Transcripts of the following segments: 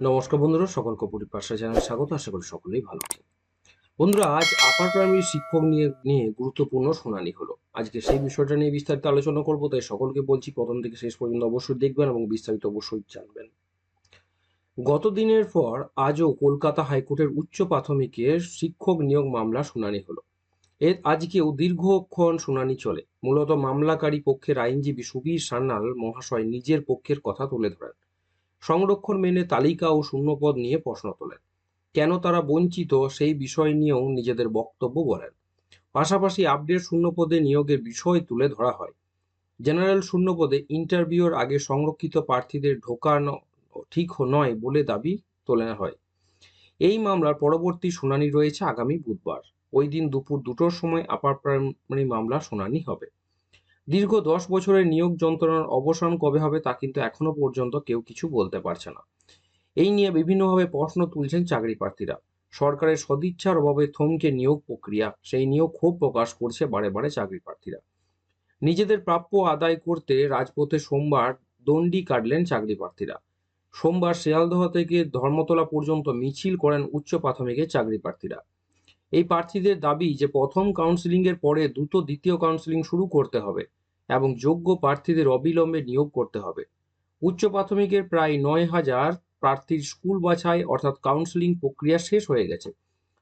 নমস্কার বন্ধুরা সকল কপুরি পাশা চ্যানেলে স্বাগত, আশা করি সকলেই ভালো আছেন। বন্ধুরা, আজ আপার প্রাইমারি শিক্ষক নিয়ে নিয়ে গুরুত্বপূর্ণ শুনানি হলো। আজকে সেই বিষয়টা নিয়ে বিস্তারিত আলোচনা করব, তাই সকলকে বলছি প্রথম থেকে শেষ পর্যন্ত অবশ্যই দেখবেন এবং বিস্তারিত অবশ্যই জানবেন। গত দিনের পর আজও কলকাতা হাইকোর্টের উচ্চ প্রাথমিকের শিক্ষক নিয়োগ মামলা শুনানি হলো। এর আজকেও দীর্ঘক্ষণ শুনানি চলে। মূলত মামলাকারী পক্ষের আইনজীবী সুবীর সান্যাল মহাশয় নিজের পক্ষের কথা তুলে ধরেন। সংরক্ষণ মেনে তালিকা ও শূন্যপদ নিয়ে প্রশ্ন তোলেন। কেন তারা বঞ্চিত সেই বিষয় নিয়েও নিজেদের বক্তব্য বলেন পাশাপাশি আপডেট শূন্যপদে নিয়োগের বিষয় তুলে ধরা হয়। জেনারেল শূন্যপদে ইন্টারভিউর আগে সংরক্ষিত প্রার্থীদের ঢোকানো ঠিক নয় বলে দাবি তোলা হয়। এই মামলার পরবর্তী শুনানি রয়েছে আগামী বুধবার। ওই দিন দুপুর দুটোর সময় আপার প্রাইমারি মামলা শুনানি হবে। দীর্ঘ দশ বছরের নিয়োগ যন্ত্রণার অবসান কবে হবে তা কিন্তু এখনও পর্যন্ত কেউ কিছু বলতে পারছে না। এই নিয়ে বিভিন্নভাবে প্রশ্ন তুলছেন চাকরি প্রার্থীরা সরকারের সদিচ্ছার অভাবে থমকে নিয়োগ প্রক্রিয়া, সেই নিয়োগ ক্ষোভ প্রকাশ করছে বারে বারে চাকরি প্রার্থীরা নিজেদের প্রাপ্য আদায় করতে রাজপথে সোমবার দণ্ডি কাটলেন চাকরি প্রার্থীরা সোমবার শিয়ালদহ থেকে ধর্মতলা পর্যন্ত মিছিল করেন উচ্চ প্রাথমিকের চাকরি প্রার্থীরা এই প্রার্থীদের দাবি যে প্রথম কাউন্সিলিং এর পরে দ্রুত দ্বিতীয় কাউন্সিলিং শুরু করতে হবে এবং যোগ্য প্রার্থীদের অবিলম্বে নিয়োগ করতে হবে। উচ্চ প্রাথমিকের প্রায় নয় হাজার প্রার্থীর স্কুল বাছাই অর্থাৎ কাউন্সিলিং প্রক্রিয়া শেষ হয়ে গেছে।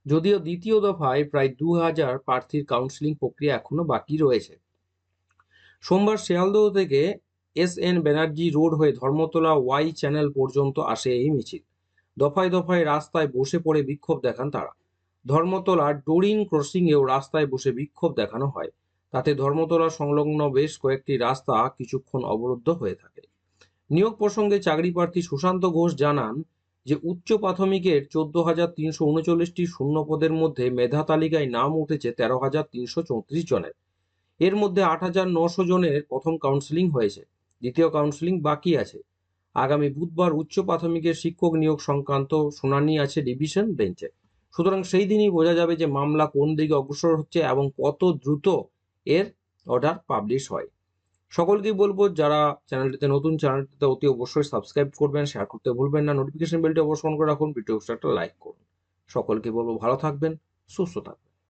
যদিও দ্বিতীয় দফায় প্রায় দু হাজার প্রার্থীর কাউন্সিলিং প্রক্রিয়া এখনও বাকি রয়েছে। সোমবার শিয়ালদহ থেকে এস এন ব্যানার্জি রোড হয়ে ধর্মতলা ওয়াই চ্যানেল পর্যন্ত আসে এই মিছিল। দফায় দফায় রাস্তায় বসে পড়ে বিক্ষোভ দেখান তারা। ধর্মতলার ডোরিন ক্রসিংয়েও রাস্তায় বসে বিক্ষোভ দেখানো হয়। তাতে ধর্মতলা সংলগ্ন বেশ কয়েকটি রাস্তা কিছুক্ষণ অবরুদ্ধ হয়ে থাকে। নিয়োগ প্রসঙ্গে চাকরি প্রার্থী সুশান্ত ঘোষ জানান যে, উচ্চ প্রাথমিকের চোদ্দ হাজার তিনশো উনচল্লিশটি শূন্য পদের মধ্যে মেধা তালিকায় নাম উঠেছে তেরো হাজার তিনশো চৌত্রিশ জনের। এর মধ্যে আট হাজার নশো জনের প্রথম কাউন্সিলিং হয়েছে, দ্বিতীয় কাউন্সিলিং বাকি আছে। আগামী বুধবার উচ্চ প্রাথমিকের শিক্ষক নিয়োগ সংক্রান্ত শুনানি আছে ডিভিশন বেঞ্চে। সুতরাং সেই দিনই বোঝা যাবে যে মামলা কোন দিকে অগ্রসর হচ্ছে এবং কত দ্রুত এর অর্ডার পাবলিশ হয়। সকলকেই বলব, যারা চ্যানেলটিতে নতুন চ্যানেলটিতে অতি অবশ্যই সাবস্ক্রাইব করবেন শেয়ার করতে ভুলবেন না নোটিফিকেশন বেলটি অবশ্যই অন করে রাখুন ভিডিও একটা লাইক করুন। সকলকে বলব, ভালো থাকবেন, সুস্থ থাকবেন।